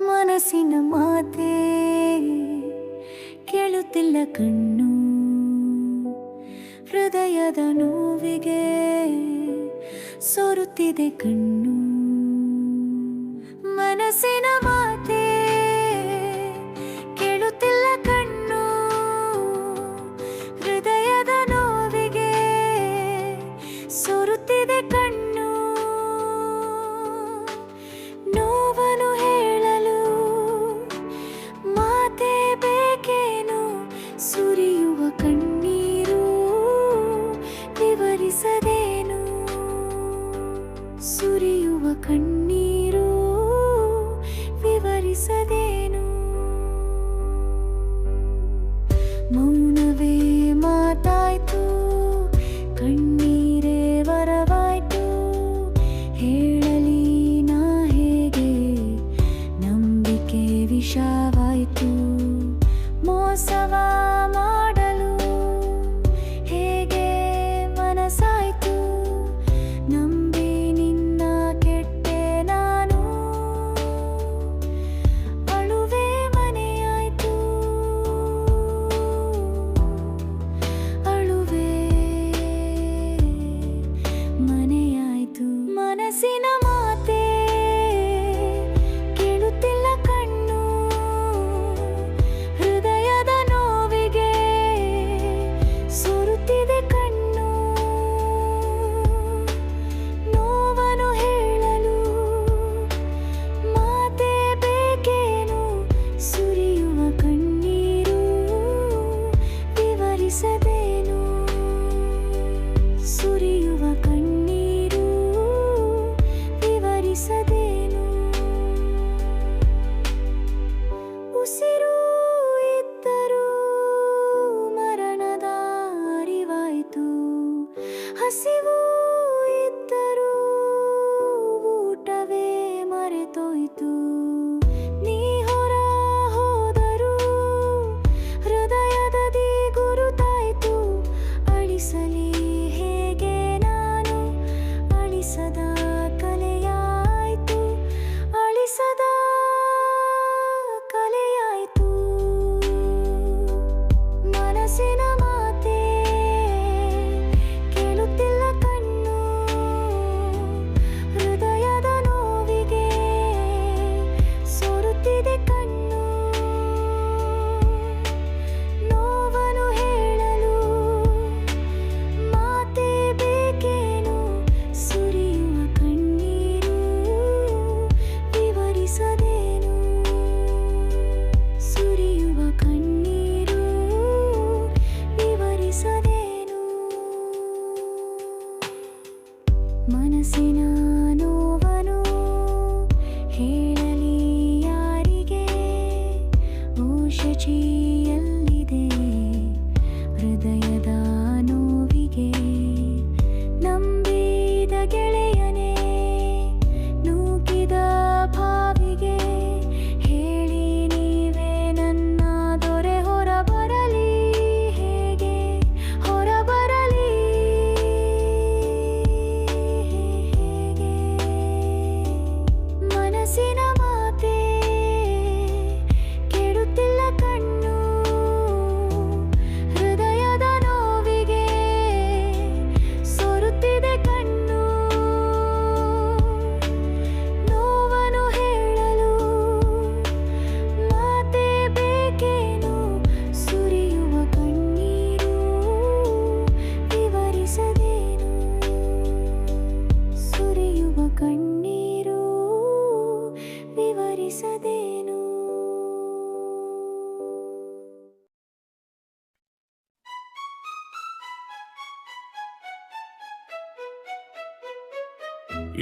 ಮನಸ್ಸಿನ ಮಾತೇ ಕೇಳುತ್ತಿಲ್ಲ ಕಣ್ಣು. ಹೃದಯದ ನೋವಿಗೆ ಸೋರುತ್ತಿದೆ ಕಣ್ಣು. ಮನಸ್ಸಿನ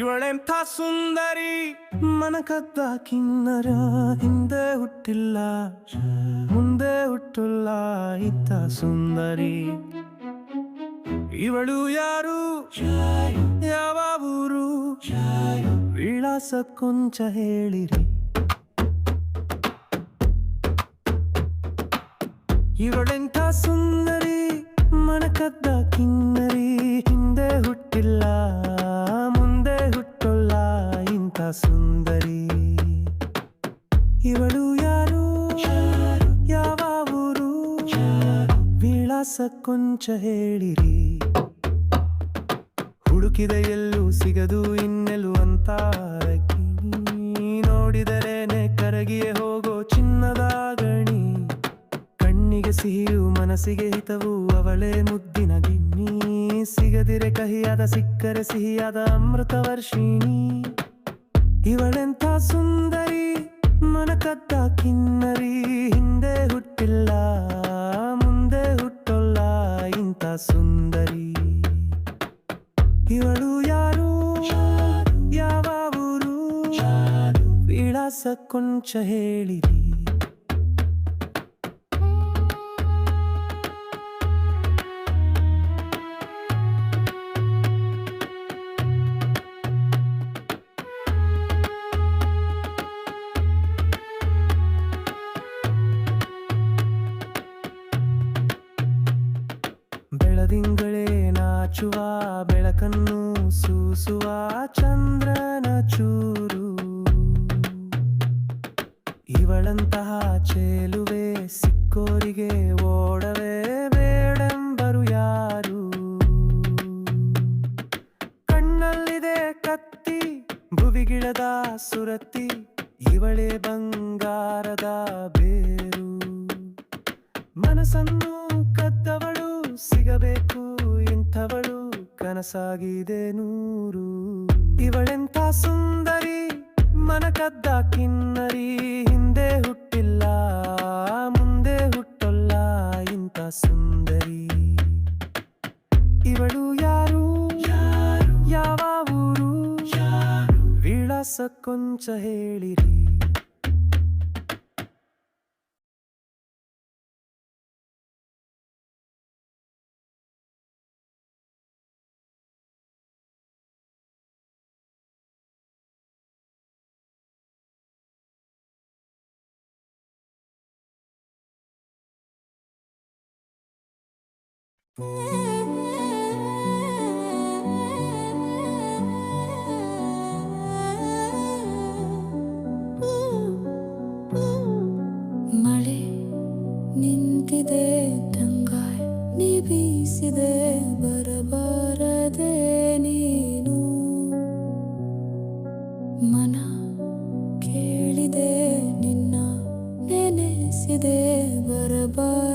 ಇವಳೆಂಥ ಸುಂದರಿ? ಮನಕದ್ದ ಕಿನ್ನರ ಹಿಂದೆ ಹುಟ್ಟಿಲ್ಲ, ಮುಂದೆ ಹುಟ್ಟಲ್ಲ ಇತ್ತ ಸುಂದರಿ. ಇವಳು ಯಾರು? ಯಾವ ಊರು? ವಿಳಾಸ ಕೊಂಚ ಹೇಳಿರಿ. ಇವಳೆಂಥ ಸುಂದರಿ? ಮನಕದ್ದ ಕಿನ್ನರಿ ಹಿಂದೆ ಹುಟ್ಟಿಲ್ಲ. ಸುಂದರಿ. ಇವಳು ಯಾರು? ಯಾವ ಊರು? ವಿಳಾಸ ಕೊಂಚ ಹೇಳಿರಿ. ಹುಡುಕಿದ ಎಲ್ಲೂ ಸಿಗದು ಇನ್ನೆಲ್ಲೂ ಅಂತ ನೋಡಿದರೇನೆ ಕರಗಿಯೇ ಹೋಗೋ ಚಿನ್ನದ ಗಣಿ. ಕಣ್ಣಿಗೆ ಸಿಹಿಯು ಮನಸ್ಸಿಗೆ ಹಿತವು ಅವಳೇ ಮುದ್ದಿನ ಗಿಣ್ಣಿ. ಸಿಗದಿರೆ ಕಹಿಯಾದ ಸಿಕ್ಕರೆ ಸಿಹಿಯಾದ ಅಮೃತ ವರ್ಷಿಣಿ. ಇವಳೆಂಥ ಸುಂದರಿ ಮನಕದ್ದ ಕಿನ್ನರಿ ಹಿಂದೆ ಹುಟ್ಟಿಲ್ಲ ಮುಂದೆ ಹುಟ್ಟೊಲ್ಲ ಇಂಥ ಸುಂದರಿ ಇವಳು ಯಾರು ಯಾವ ಊರು ವಿಳಾಸ ಕೊಂಚ ಹೇಳಿರಿ ಬೆಳಕನ್ನು ಸೂಸುವ ಚಂದ್ರನ ಚೂರು. ಇವಳಂತಹ ಚೇಲುವೆ ಸಿಕ್ಕೋರಿಗೆ ಓಡವೇ ಬೇಡೆಂಬರು ಯಾರು? ಕಣ್ಣಲ್ಲಿದೆ ಕತ್ತಿ, ಭುವಿಗಿಳದ ಸುರತಿ, ಇವಳೇ ಬಂಗಾರದ ಬೇರು. ಮನಸ್ಸನ್ನು ಕದ್ದವಳು, ಸಿಗಬೇಕು ಇಂಥವಳು. ಕನಸಾಗಿದೆ ನೂರು ಇವಳೆಂತ ಸುಂದರಿ ಮನ ಕದ್ದ ಕಿನ್ನರಿ ಹಿಂದೆ ಹುಟ್ಟಿಲ್ಲ ಮುಂದೆ ಹುಟ್ಟೊಲ್ಲ ಇಂಥ ಸುಂದರಿ. ಇವಳು ಯಾರು? ಯಾವ ಊರು? ವಿಳಾಸ ಕೊಂಚ ಹೇಳಿರಿ. ಮಳೆ ನಿಂತಿದೆ ತಂಗಾಯ್ ನೀ ಬೀಸಿದೆ ಬರಬಾರದೆ ನೀನು. ಮನ ಕೇಳಿದೆ ನಿನ್ನ ನೆನೆಸಿದೆ ಬರಬಾರದೆ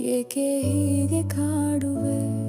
ಏಕೆ ಹೀಗೆ ಕಾಡುವೆ?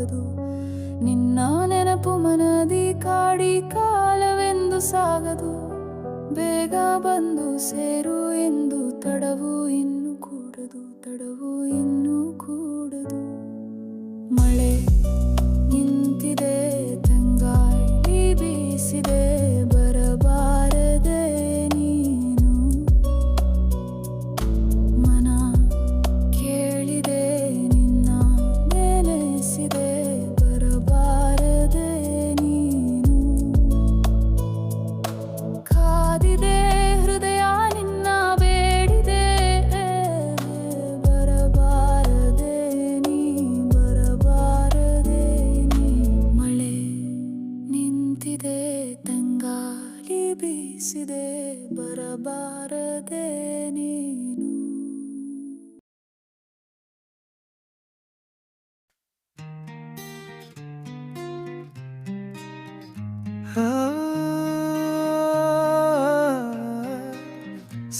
ಆಗದು. ನಿನ್ನ ನೆನಪು ಮನದಿ ಕಾಡಿ ಕಾಲವೆಂದು ಸಾಗದು. ಬೇಗ ಬಂದು ಸೇರು ಎಂದು ತಡವು ಇನ್ನು.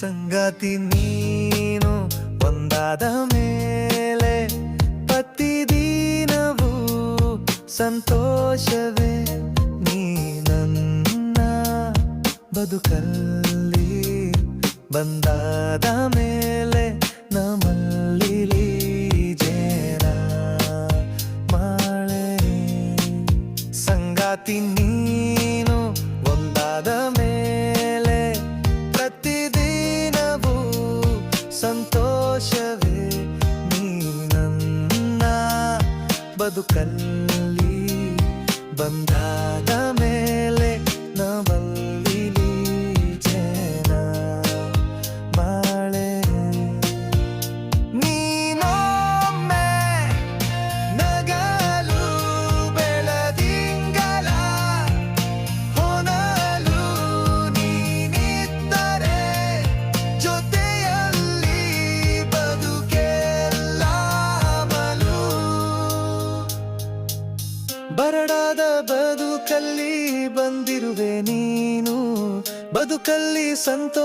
ಸಂಗಾತಿ ನೀನು ಒಂದಾದ ಮೇಲೆ ಪ್ರತಿದಿನವೂ ಸಂತೋಷವೇ ನೀ ನನ್ನ ಬದುಕಲ್ಲಿ ಬಂದಾದ ಮೇಲೆ ನಮ್ಮಲ್ಲಿ ಜೇನ ಮಾಳೆ. ಸಂಗಾತಿ ನೀನು ಒಂದಾದ ಮೇಲೆ ಬದುಕಲ್ಲಿ ಬಂದಾದ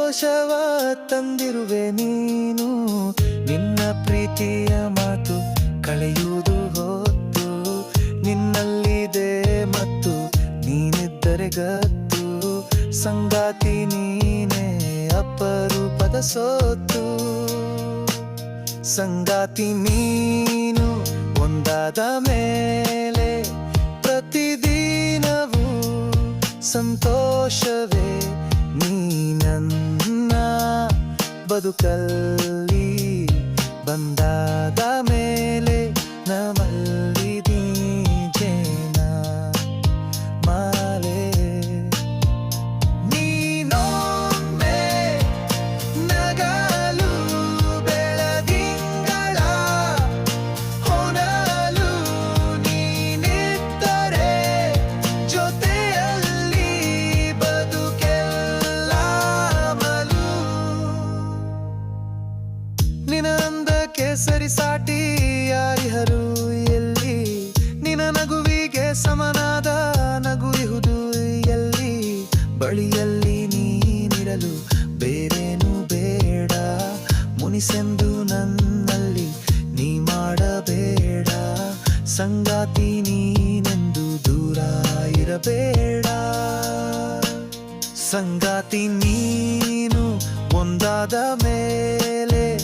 ಸಂತೋಷವ ತಂದಿರುವೆ ನೀನು. ನಿನ್ನ ಪ್ರೀತಿಯ ಮಾತು ಕಳೆಯುವುದು ಹೊತ್ತು. ನಿನ್ನಲ್ಲಿದೆ ಮತ್ತು ನೀನಿದ್ದರೆ ಗತ್ತು. ಸಂಗಾತಿ ನೀನೇ ಅಪರೂಪದ ಸೋತು ಸಂಗಾತಿ ನೀನು ಒಂದಾದ ಮೇಲೆ ಪ್ರತಿದಿನವೂ ಸಂತೋಷವೇ ನೀ ನನ್ನ ಬದುಕಲ್ಲಿ ಬಂದಾದ ಮೇಲೆ ಬಳಿಯಲ್ಲಿ ನೀನಿರಲು ಬೇರೇನು ಬೇಡ. ಮುನಿಸೆಂದು ನನ್ನಲ್ಲಿ ನೀ ಮಾಡಬೇಡ. ಸಂಗಾತಿ ನೀನೆಂದು ದೂರ ಇರಬೇಡ. ಸಂಗಾತಿ ನೀನು ಒಂದಾದ ಮೇಲೆ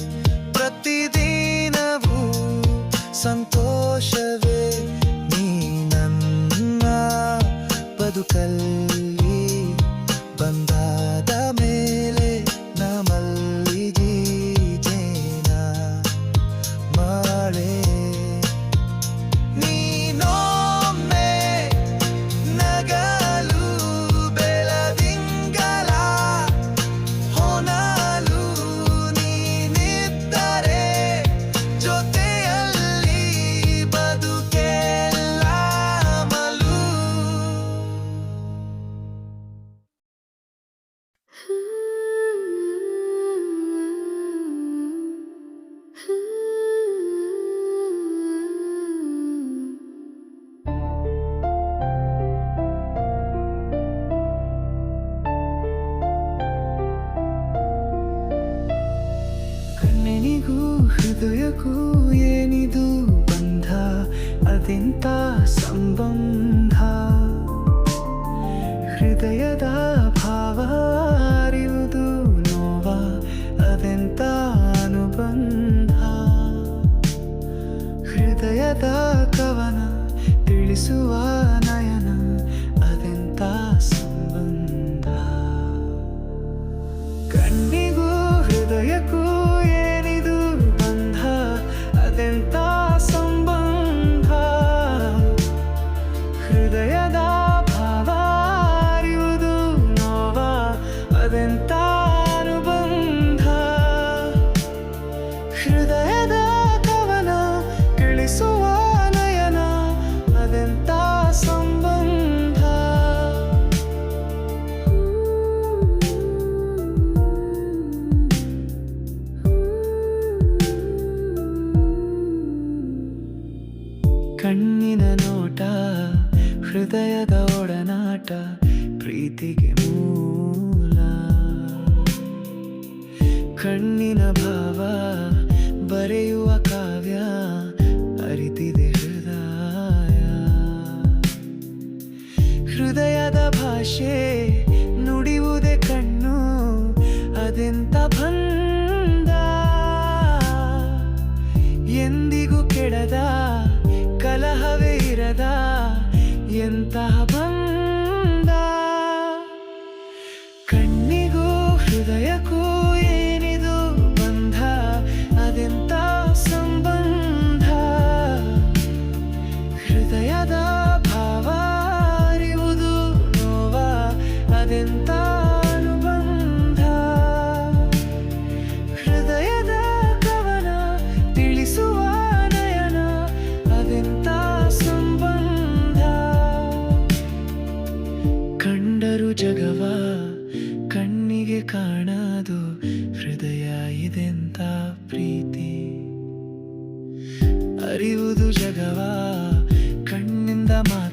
ಪ್ರತಿದಿನವೂ ಸಂತೋಷವೇ ನೀ ನನ್ನ ಬದುಕಲ್ಲಿ. ಬದುಕು ಏನಿದು ಬಂಧ? ಅದೆಂತ ಸಂಬಂಧ ಹೃದಯದ ಒಡನಾಟ ಪ್ರೀತಿಗೆ ಮೂಲ. ಕಣ್ಣಿನ cuenta ನನ್ನದು ಹೃದಯ ಇದೆಂತ ಪ್ರೀತಿ? ಅರಿಯುವುದು ಜಗವ ಕಣ್ಣಿಂದ ಮಾತ್ರ